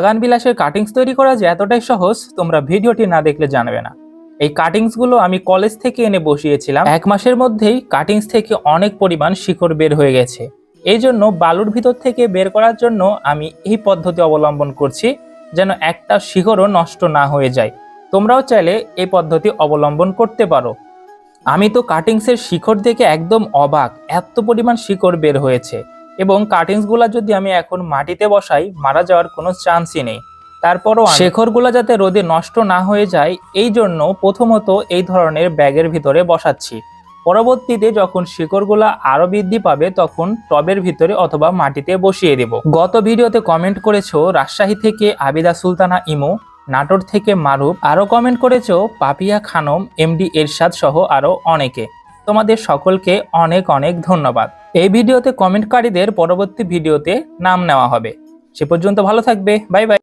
বাগান বিলাসের কাটিংস তৈরি করা যে এতটাই সহজ, তোমরা ভিডিওটি না দেখলে জানবে না। এই কাটিংসগুলো আমি কলেজ থেকে এনে বসিয়েছিলাম। এক মাসের মধ্যেই কাটিংস থেকে অনেক পরিমাণ শিকড় বের হয়ে গেছে। এই জন্য বালুর ভিতর থেকে বের করার জন্য আমি এই পদ্ধতি অবলম্বন করছি, যেন একটা শিকড়ও নষ্ট না হয়ে যায়। তোমরাও চাইলে এই পদ্ধতি অবলম্বন করতে পারো। আমি তো কাটিংসের শিকড় দেখে একদম অবাক, এত পরিমাণ শিকড় বের হয়েছে। এবং কাটিংসগুলো যদি আমি এখন মাটিতে বসাই, মারা যাওয়ার কোনো চান্সই নেই। তারপরও শেখরগুলো যাতে রোদে নষ্ট না হয়ে যায়, এই জন্য প্রথমত এই ধরনের ব্যাগের ভিতরে বসাচ্ছি। পরবর্তীতে যখন শিকড়গুলো আরও বৃদ্ধি পাবে, তখন টবের ভিতরে অথবা মাটিতে বসিয়ে দেব। গত ভিডিওতে কমেন্ট করেছ, রাজশাহী থেকে আবিদা সুলতানা ইমো, নাটোর থেকে মারুফ। আরও কমেন্ট করেছ, পাপিয়া খানম, এমডি এরশাদ সহ আরও অনেকে। তোমাদের সকলকে অনেক অনেক ধন্যবাদ। এই ভিডিওতে কমেন্টকারীদের পরবর্তী ভিডিওতে নাম নেওয়া হবে। সে পর্যন্ত ভালো থাকবে। Bye bye.